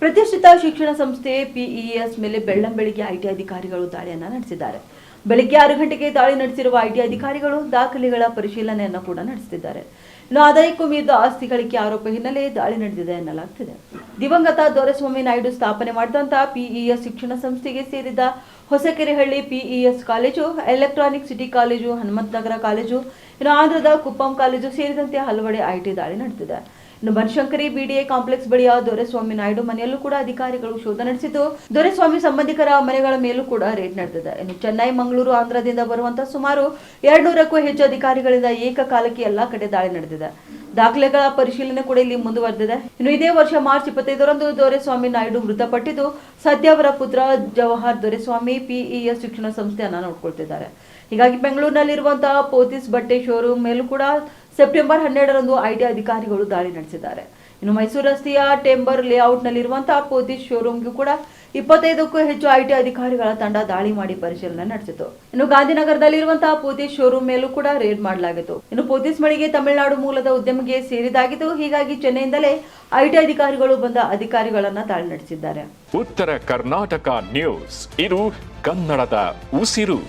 ಪ್ರತಿಷ್ಠಿತ ಶಿಕ್ಷಣ ಸಂಸ್ಥೆ ಪಿಇಎಸ್ ಮೇಲೆ ಬೆಳ್ಳಂಬೆಳಿಗ್ಗೆ ಐಟಿ ಅಧಿಕಾರಿಗಳು ದಾಳಿಯನ್ನ ನಡೆಸಿದ್ದಾರೆ. ಬೆಳಿಗ್ಗೆ ಆರು ಗಂಟೆಗೆ ದಾಳಿ ನಡೆಸಿರುವ ಐಟಿ ಅಧಿಕಾರಿಗಳು ದಾಖಲೆಗಳ ಪರಿಶೀಲನೆಯನ್ನು ಕೂಡ ನಡೆಸಿದ್ದಾರೆ ಇನ್ನು ಆದಾಯಕ್ಕೂ ಮೀರಿದ ಆಸ್ತಿ ಗಳಿಕೆ ಆರೋಪ ಹಿನ್ನೆಲೆ ದಾಳಿ ನಡೆದಿದೆ ಎನ್ನಲಾಗ್ತಿದೆ. ದಿವಂಗತ ದೊರೆಸ್ವಾಮಿ ನಾಯ್ಡು ಸ್ಥಾಪನೆ ಮಾಡಿದಂತಹ ಪಿಇಎಸ್ ಶಿಕ್ಷಣ ಸಂಸ್ಥೆಗೆ ಸೇರಿದ Hosakerehalli PES college, Electronic City college, Hanumanthanagar college, ಇನ್ನು ಆಂಧ್ರದ ಕುಪ್ಪಂ ಕಾಲೇಜು ಸೇರಿದಂತೆ ಹಲವೆಡೆ ಐಟಿ ದಾಳಿ ನಡೆದಿದೆ. ಇನ್ನು ಬನಶಂಕರಿ ಬಿಡಿಎ ಕಾಂಪ್ಲೆಕ್ಸ್ ಬಳಿಯ ದೊರೆಸ್ವಾಮಿ ನಾಯ್ಡು ಮನೆಯಲ್ಲೂ ಕೂಡ ಅಧಿಕಾರಿಗಳು ಶೋಧ ನಡೆಸಿದ್ದು, ದೊರೆಸ್ವಾಮಿ ಸಂಬಂಧಿಕರ ಮನೆಗಳ ಮೇಲೂ ಕೂಡ ರೇಡ್ ನಡೆದಿದೆ. ಇನ್ನು ಚೆನ್ನೈ, ಮಂಗಳೂರು, ಆಂಧ್ರದಿಂದ ಬರುವಂತಹ ಸುಮಾರು ಎರಡ್ನೂರಕ್ಕೂ ಹೆಚ್ಚು ಅಧಿಕಾರಿಗಳಿಂದ ಏಕಕಾಲಕ್ಕೆ ಎಲ್ಲಾ ಕಡೆ ದಾಳಿ ನಡೆದಿದೆ. ದಾಖಲೆಗಳ ಪರಿಶೀಲನೆ ಕೂಡ ಇಲ್ಲಿ ಮುಂದುವರೆದಿದೆ. ಇನ್ನು ಇದೇ ವರ್ಷ ಮಾರ್ಚ್ ಇಪ್ಪತ್ತೈದರಂದು ದೊರೆಸ್ವಾಮಿ ನಾಯ್ಡು ಮೃತಪಟ್ಟಿದ್ದು, ಸದ್ಯ ಅವರ ಪುತ್ರ ಜವಾಹರ್ ದೊರೆಸ್ವಾಮಿ, ಪಿಇಎಸ್ ಶಿಕ್ಷಣ ಸಂಸ್ಥೆಯನ್ನ ನೋಡ್ಕೊಳ್ತಿದ್ದಾರೆ. ಹೀಗಾಗಿ ಬೆಂಗಳೂರಿನಲ್ಲಿರುವಂತಹ ಪೋತಿಸ್ ಬಟ್ಟೆ ಶೋರೂಮ್ ಮೇಲೂ ಕೂಡ ಸೆಪ್ಟೆಂಬರ್ ಹನ್ನೆರಡರಂದು ಐಟಿ ಅಧಿಕಾರಿಗಳು ದಾಳಿ ನಡೆಸಿದ್ದಾರೆ. ಇನ್ನು ಮೈಸೂರು ರಸ್ತೆಯ ಟೆಂಬರ್ ಲೇಔಟ್ನಲ್ಲಿರುವಂತಹ ಶೋರೂಮ್ ಶೋರೂಮ್ಗೂ ಕೂಡ ಇಪ್ಪತ್ತೈದಕ್ಕೂ ಹೆಚ್ಚು ಐಟಿ ಅಧಿಕಾರಿಗಳ ತಂಡ ದಾಳಿ ಮಾಡಿ ಪರಿಶೀಲನೆ ನಡೆಸಿತು. ಇನ್ನು ಗಾಂಧಿನಗರದಲ್ಲಿರುವಂತಹ ಪೊಲೀಸ್ ಶೋರೂಮ್ ಮೇಲೂ ಕೂಡ ರೇಡ್ ಮಾಡಲಾಗಿತ್ತು. ಇನ್ನು ಪೊಲೀಸ್ ಮಳಿಗೆ ತಮಿಳುನಾಡು ಮೂಲದ ಉದ್ಯಮಿಗೆ ಸೇರಿದಾಗಿದ್ದು, ಹೀಗಾಗಿ ಚೆನ್ನೈಯಿಂದಲೇ ಐಟಿ ಅಧಿಕಾರಿಗಳು ಬಂದ ಅಧಿಕಾರಿಗಳನ್ನ ದಾಳಿ ನಡೆಸಿದ್ದಾರೆ. ಉತ್ತರ ಕರ್ನಾಟಕ ನ್ಯೂಸ್. ಇದು ಕನ್ನಡದ ಉಸಿರು.